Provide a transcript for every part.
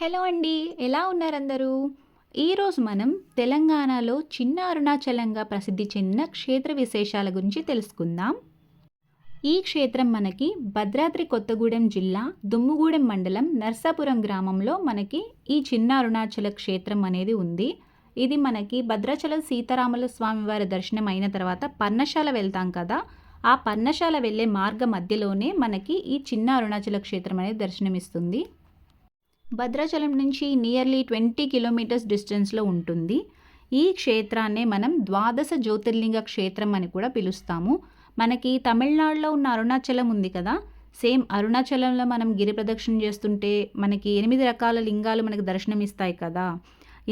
Hello అండి ఎలా ఉన్నారందరూ? ఈరోజు మనం తెలంగాణలో చిన్న అరుణాచలంగా ప్రసిద్ధి చెందిన క్షేత్ర విశేషాల గురించి తెలుసుకుందాం. ఈ క్షేత్రం మనకి భద్రాద్రి కొత్తగూడెం జిల్లా దుమ్ముగూడెం మండలం నర్సాపురం గ్రామంలో మనకి ఈ చిన్న అరుణాచల క్షేత్రం అనేది ఉంది. ఇది మనకి భద్రాచలం సీతారాముల స్వామివారి దర్శనం అయిన తర్వాత పర్ణశాల వెళ్తాం కదా ఆ పర్ణశాల వెళ్ళే మార్గ మధ్యలోనే మనకి ఈ చిన్న అరుణాచల క్షేత్రం అనేది దర్శనమిస్తుంది. భద్రాచలం నుంచి నియర్లీ ట్వంటీ కిలోమీటర్స్ డిస్టెన్స్లో ఉంటుంది. ఈ క్షేత్రాన్నే మనం ద్వాదశ జ్యోతిర్లింగ క్షేత్రం అని కూడా పిలుస్తాము. మనకి తమిళనాడులో ఉన్న అరుణాచలం ఉంది కదా. సేమ్ అరుణాచలంలో మనం గిరి ప్రదక్షిణ చేస్తుంటే మనకి ఎనిమిది రకాల లింగాలు మనకి దర్శనమిస్తాయి కదా.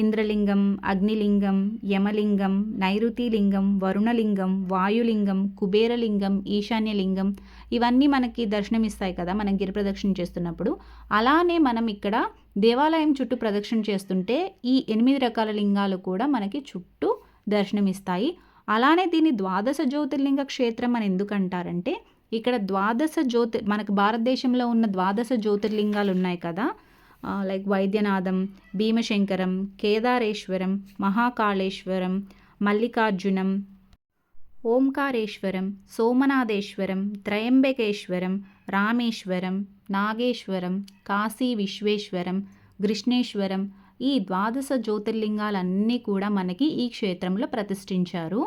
ఇంద్రలింగం అగ్నిలింగం యమలింగం నైరుతిలింగం వరుణలింగం వాయులింగం కుబేరలింగం ఈశాన్యలింగం ఇవన్నీ మనకి దర్శనమిస్తాయి కదా మనం గిరి ప్రదక్షిణ చేస్తున్నప్పుడు. అలానే మనం ఇక్కడ దేవాలయం చుట్టూ ప్రదక్షిణ చేస్తుంటే ఈ ఎనిమిది రకాల లింగాలు కూడా మనకి చుట్టూ దర్శనమిస్తాయి. అలానే దీన్ని ద్వాదశ జ్యోతిర్లింగ క్షేత్రం అని ఎందుకు అంటారంటే ఇక్కడ ద్వాదశ జ్యోతి మనకు భారతదేశంలో ఉన్న ద్వాదశ జ్యోతిర్లింగాలు ఉన్నాయి కదా లైక్ వైద్యనాథం భీమశంకరం కేదారేశ్వరం మహాకాళేశ్వరం మల్లికార్జునం ఓంకారేశ్వరం సోమనాథేశ్వరం త్రయంబకేశ్వరం రామేశ్వరం నాగేశ్వరం కాశీ విశ్వేశ్వరం కృష్ణేశ్వరం ఈ ద్వాదశ జ్యోతిర్లింగాలన్నీ కూడా మనకి ఈ క్షేత్రంలో ప్రతిష్ఠించారు.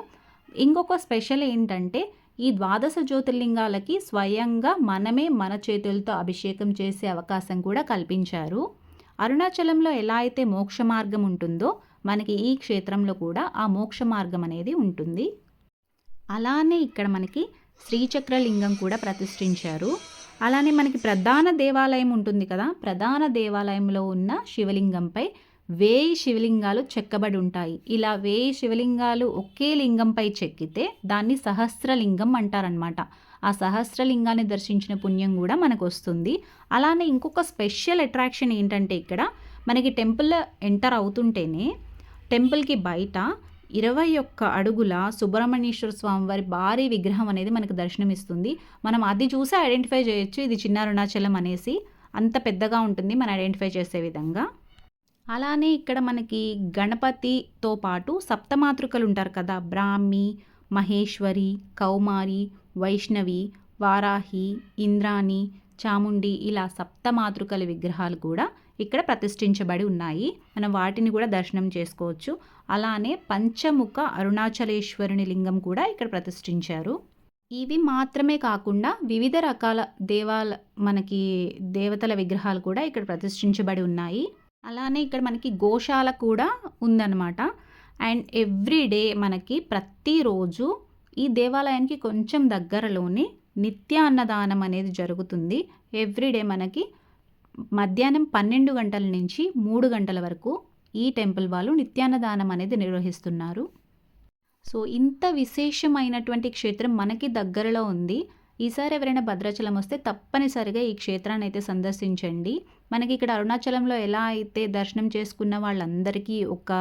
ఇంకొక స్పెషల్ ఏంటంటే ఈ ద్వాదశ జ్యోతిర్లింగాలకి స్వయంగా మనమే మన చేతులతో అభిషేకం చేసే అవకాశం కూడా కల్పించారు. అరుణాచలంలో ఎలా అయితే మోక్ష మార్గం ఉంటుందో మనకి ఈ క్షేత్రంలో కూడా ఆ మోక్ష మార్గం అనేది ఉంటుంది. అలానే ఇక్కడ మనకి శ్రీచక్రలింగం కూడా ప్రతిష్ఠించారు. అలానే మనకి ప్రధాన దేవాలయం ఉంటుంది కదా ప్రధాన దేవాలయంలో ఉన్న శివలింగంపై వేయి శివలింగాలు చెక్కబడి ఉంటాయి. ఇలా వేయి శివలింగాలు ఒకే లింగంపై చెక్కితే దాన్ని సహస్రలింగం అంటారనమాట ఆ సహస్రలింగాన్ని దర్శించిన పుణ్యం కూడా మనకు వస్తుంది అలానే ఇంకొక స్పెషల్ అట్రాక్షన్ ఏంటంటే ఇక్కడ మనకి టెంపుల్ ఎంటర్ అవుతుంటేనే టెంపుల్కి బయట ఇరవై ఒక్క అడుగుల సుబ్రహ్మణ్యేశ్వర స్వామి వారి భారీ విగ్రహం అనేది మనకు దర్శనమిస్తుంది. మనం అది చూసి ఐడెంటిఫై చేయొచ్చు. ఇది చిన్న అరుణాచలం అనేసి అంత పెద్దగా ఉంటుంది. మనం ఐడెంటిఫై చేసే విధంగా. అలానే ఇక్కడ మనకి గణపతితో పాటు సప్తమాతృకలు ఉంటారు కదా. బ్రాహ్మి మహేశ్వరి కౌమారి వైష్ణవి వారాహి ఇంద్రాణి చాముండి ఇలా సప్తమాతృకల విగ్రహాలు కూడా ఇక్కడ ప్రతిష్ఠించబడి ఉన్నాయి. మనం వాటిని కూడా దర్శనం చేసుకోవచ్చు. అలానే పంచముఖ అరుణాచలేశ్వరుని లింగం కూడా ఇక్కడ ప్రతిష్ఠించారు. ఇవి మాత్రమే కాకుండా వివిధ రకాల దేవాల మనకి దేవతల విగ్రహాలు కూడా ఇక్కడ ప్రతిష్ఠించబడి ఉన్నాయి. అలానే ఇక్కడ మనకి గోశాల కూడా ఉందన్నమాట. అండ్ ఎవ్రీ డే మనకి ప్రతిరోజు ఈ దేవాలయానికి కొంచెం దగ్గరలోనే నిత్య అన్నదానం అనేది జరుగుతుంది. ఎవ్రీడే మనకి మధ్యాహ్నం పన్నెండు గంటల నుంచి మూడు గంటల వరకు ఈ టెంపుల్ వాళ్ళు నిత్యాన్నదానం అనేది నిర్వహిస్తున్నారు. సో ఇంత విశేషమైనటువంటి క్షేత్రం మనకి దగ్గరలో ఉంది. ఈసారి ఎవరైనా భద్రాచలం వస్తే తప్పనిసరిగా ఈ క్షేత్రాన్ని అయితే సందర్శించండి. మనకి ఇక్కడ అరుణాచలంలో ఎలా అయితే దర్శనం చేసుకున్న వాళ్ళందరికీ ఒక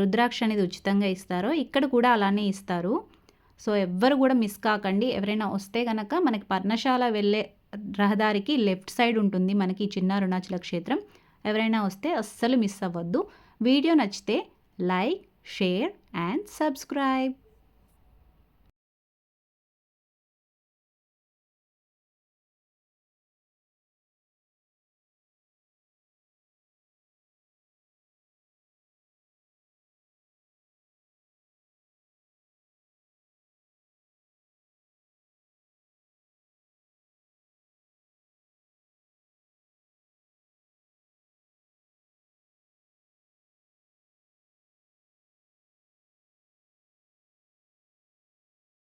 రుద్రాక్ష అనేది ఉచితంగా ఇస్తారో ఇక్కడ కూడా అలానే ఇస్తారు. సో ఎవ్వరు కూడా మిస్ కాకండి. ఎవరైనా వస్తే కనుక మనకి పర్ణశాల వెళ్ళే రహదారికి లెఫ్ట్ సైడ్ ఉంటుంది మనకి చిన్న అరుణాచల క్షేత్రం. ఎవరైనా వస్తే అస్సలు మిస్ అవ్వద్దు. వీడియో నచ్చితే లైక్ షేర్ అండ్ సబ్స్క్రైబ్.